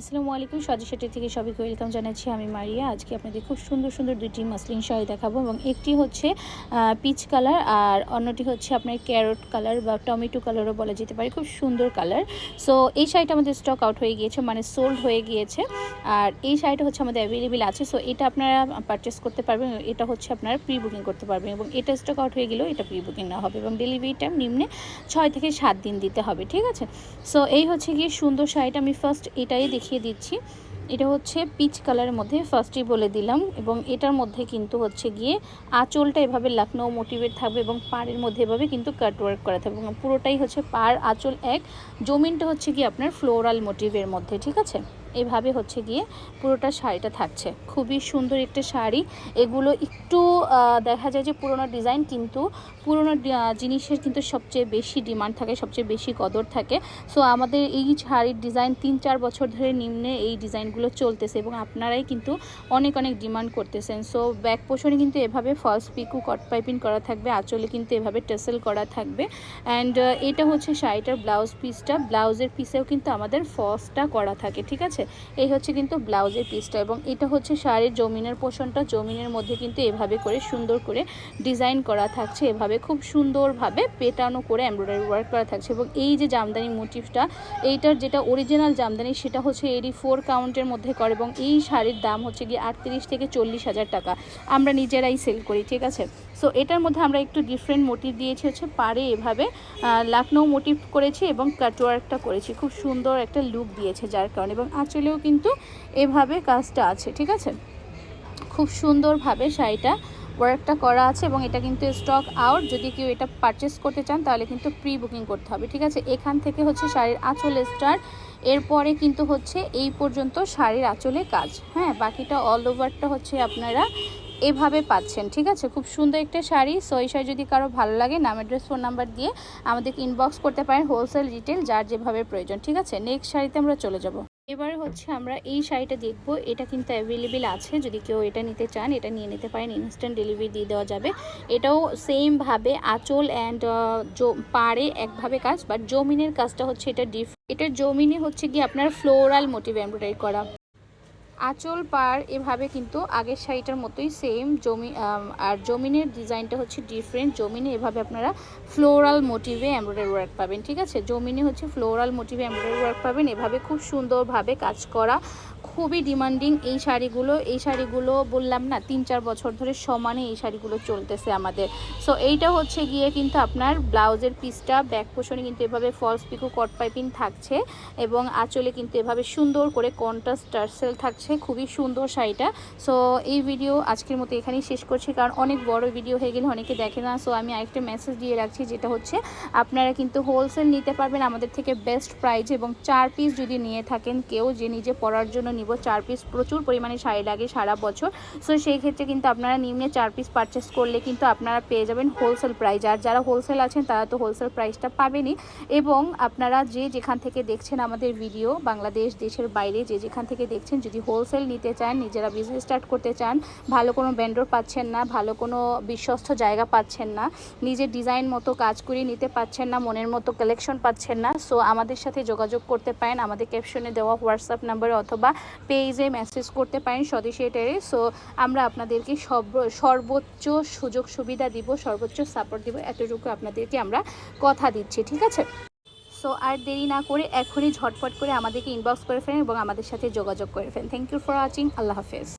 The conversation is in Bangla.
আসসালামু আলাইকুম সদস্যটি থেকে সবাইকে ওয়েলকাম জানাচ্ছি। আমি মারিয়া। আজকে আপনাদের খুব সুন্দর সুন্দর দুইটি মাসলিন শাড়ি দেখাবো এবং একটি হচ্ছে পিচ কালার আর অন্যটি হচ্ছে আপনার ক্যারট কালার বা টমেটো কালারও বলা যেতে পারে, খুব সুন্দর কালার সো এই শাড়িটা আমাদের স্টক আউট হয়ে গিয়েছে মানে সোল্ড হয়ে গিয়েছে। আর এই শাড়িটা হচ্ছে আমাদের অ্যাভেলেবেল আছে সো এটা আপনারা পারচেস করতে পারবেন এটা হচ্ছে আপনারা প্রি বুকিং করতে পারবেন এবং এটা স্টক আউট হয়ে গেলেও এটা প্রি বুকিং না হবে এবং ডেলিভারি টাইম নিম্নে ছয় থেকে সাত দিন দিতে হবে, ঠিক আছে? সো এই হচ্ছে গিয়ে সুন্দর শাড়িটা। আমি ফার্স্ট এটাই দেখিয়ে দিচ্ছি। এটা হচ্ছে পিচ কালারের মধ্যে ফার্স্টই বলে দিলাম এবং এটার মধ্যে কিন্তু হচ্ছে গিয়ে আঁচলটা এভাবে লাখনৌ মোটিভেট থাকবে এবং পাড়ের মধ্যে এভাবে কিন্তু কাটওয়ার্ক করা থাকবে এবং পুরোটাই হচ্ছে পাড়, আঁচল এক। জমিনটা হচ্ছে গিয়ে আপনার ফ্লোরাল মোটিভের মধ্যে, ঠিক আছে? এভাবে হচ্ছে গিয়ে পুরোটা শাড়িটা থাকছে। খুবই সুন্দর একটা শাড়ি। এগুলো একটু দেখা যায় যে পুরোনো ডিজাইন কিন্তু পুরোনো জিনিসের কিন্তু সবচেয়ে বেশি ডিমান্ড থাকে, সবচেয়ে বেশি কদর থাকে। সো আমাদের এই শাড়ির ডিজাইন তিন চার বছর ধরে নিম্নে এই ডিজাইনগুলো চলতেছে এবং আপনারাই কিন্তু অনেক অনেক ডিমান্ড করতেছেন। সো ব্যাক পোষণে কিন্তু এভাবে ফলস পিকু কট পাইপিং করা থাকবে, আঁচলে কিন্তু এভাবে টেসেল করা থাকবে। অ্যান্ড এটা হচ্ছে শাড়িটার ব্লাউজ পিসটা ব্লাউজের পিসেও কিন্তু আমাদের ফলসটা করা থাকে, ঠিক আছে? এই হচ্ছে কিন্তু ব্লাউজের পিসটা এবং এটা হচ্ছে শাড়ির জমিনের পোষণটা। জমিনের মধ্যে কিন্তু এভাবে করে সুন্দর করে ডিজাইন করা থাকছে। এভাবে খুব সুন্দরভাবে পেটানো করে এমব্রয়ডারি ওয়ার্ক করা থাকছে এবং এই যে জামদানি মোটিভটা এইটার যেটা অরিজিনাল জামদানি সেটা হচ্ছে এডি ফোর কাউন্টের মধ্যে করে এবং এই শাড়ির দাম হচ্ছে গিয়ে আটত্রিশ থেকে চল্লিশ হাজার টাকা। আমরা নিজেরাই সেল করি, ঠিক আছে? সো এটার মধ্যে আমরা একটু ডিফারেন্ট মোটিভ দিয়েছি, হচ্ছে পাড়ে এভাবে লাকনো মোটিভ করেছি এবং কাটওয়ার্কটা করেছি। খুব সুন্দর একটা লুক দিয়েছে যার কারণে এবং আঁচলেও কিন্তু এভাবে কাজটা আছে, ঠিক আছে? খুব সুন্দরভাবে শাড়িটা ওয়ার্কটা করা আছে এবং এটা কিন্তু স্টক আউট যদি কেউ এটা পারচেস করতে চান, তাহলে কিন্তু প্রি বুকিং করতে হবে, ঠিক আছে? এখান থেকে হচ্ছে শাড়ির আঁচল স্টার এরপরে কিন্তু হচ্ছে এই পর্যন্ত শাড়ির আঁচলে কাজ হ্যাঁ? বাকিটা অল ওভারটা হচ্ছে আপনারা এভাবে পাচ্ছেন, ঠিক আছে? খুব সুন্দর একটা শাড়ি। সো শাড়ি যদি কারও ভালো লাগে, নাম অ্যাড্রেস ফোন নাম্বার দিয়ে আমাদেরকে ইনবক্স করতে পারেন হোলসেল রিটেল যার যেভাবে প্রয়োজন, ঠিক আছে? নেক্সট শাড়িতে আমরা চলে যাব। এবারে হচ্ছে আমরা এই শাড়িটা দেখব, এটা কিন্তু অ্যাভেলেবেল আছে, যদি কেউ এটা নিতে চান, এটা নিয়ে নিতে পারেন ইনস্ট্যান্ট ডেলিভারি দিয়ে দেওয়া যাবে। এটাও সেমভাবে আঁচল অ্যান্ড পাড়ে একভাবে কাজ বাট জমিনের কাজটা হচ্ছে এটা ডিফ এটা জমিনে হচ্ছে কি আপনার ফ্লোরাল মোটিভ এমব্রয়ডারি করা। আঁচল পার এভাবে কিন্তু আগের শাড়িটার মতোই সেম জমি আর জমিনের ডিজাইনটা হচ্ছে ডিফারেন্ট জমিনে এভাবে আপনারা ফ্লোরাল মোটিভে এমব্রয়ডারি ওয়ার্ক পাবেন, ঠিক আছে? জমিনে হচ্ছে ফ্লোরাল মোটিভে এমব্রয়ডারি ওয়ার্ক পাবেন। এভাবে খুব সুন্দরভাবে কাজ করা। খুবই ডিমান্ডিং এই শাড়িগুলো। এই শাড়িগুলো বললাম না, তিন চার বছর ধরে সমানে এই শাড়িগুলো চলতেছে আমাদের। সো এইটা হচ্ছে গিয়ে কিন্তু আপনার ব্লাউজের পিসটা ব্যাক পোষণে কিন্তু এভাবে ফলস পিকো কট পাইপিং থাকছে এবং আঁচলে কিন্তু এভাবে সুন্দর করে কন্ট্রাস্ট টার্সেল থাকছে। খুবই সুন্দর শাড়িটা। সো এই ভিডিও আজকের মতো এখানেই শেষ করছি, কারণ অনেক বড় ভিডিও হয়ে গেলে অনেকে দেখে না। সো আমি আরেকটা মেসেজ দিয়ে রাখছি, যেটা হচ্ছে, আপনারা কিন্তু হোলসেল নিতে পারবেন আমাদের থেকে বেস্ট প্রাইজ এবং চার পিস যদি নিয়ে থাকেন, কেউ যে নিজে পরার জন্য নিব, চার পিস প্রচুর পরিমাণে শাড়ি লাগে সারা বছর। সো সেই ক্ষেত্রে কিন্তু আপনারা নিম্নে চার পিস পারচেস করলে কিন্তু আপনারা পেয়ে যাবেন হোলসেল প্রাইস আর যারা হোলসেল আছেন, তারা তো হোলসেল প্রাইসটা পাবেনই। এবং আপনারা যে যেখান থেকে দেখছেন আমাদের ভিডিও বাংলাদেশ, দেশের বাইরে যে যেখান থেকে দেখছেন, যদি হোলসেল নিতে চান, নিজেরা বিজনেস স্টার্ট করতে চান, ভালো কোনো ভেন্ডর পাচ্ছেন না, ভালো কোনো বিশ্বস্ত জায়গা পাচ্ছেন না, নিজের ডিজাইন মতো কাজ করে নিতে পাচ্ছেন না, মনের মতো কালেকশন পাচ্ছেন না সো আমাদের সাথে যোগাযোগ করতে পারেন, আমাদের ক্যাপশনে দেওয়া হোয়াটসঅ্যাপ নাম্বারে অথবা পেজে মেসেজ করতে পারেন স্বদেশী এটারে সো আমরা আপনাদেরকে সব, সর্বোচ্চ সুযোগ সুবিধা দিব, সর্বোচ্চ সাপোর্ট দিব, এতটুকু আপনাদেরকে আমরা কথা দিচ্ছি, ঠিক আছে? সো আর দেরি না করে এখনই ঝটফট করে আমাদেরকে ইনবক্স করে ফেলেন এবং আমাদের সাথে যোগাযোগ করে ফেলেন। থ্যাংক ইউ ফর ওয়াচিং আল্লাহ হাফেজ।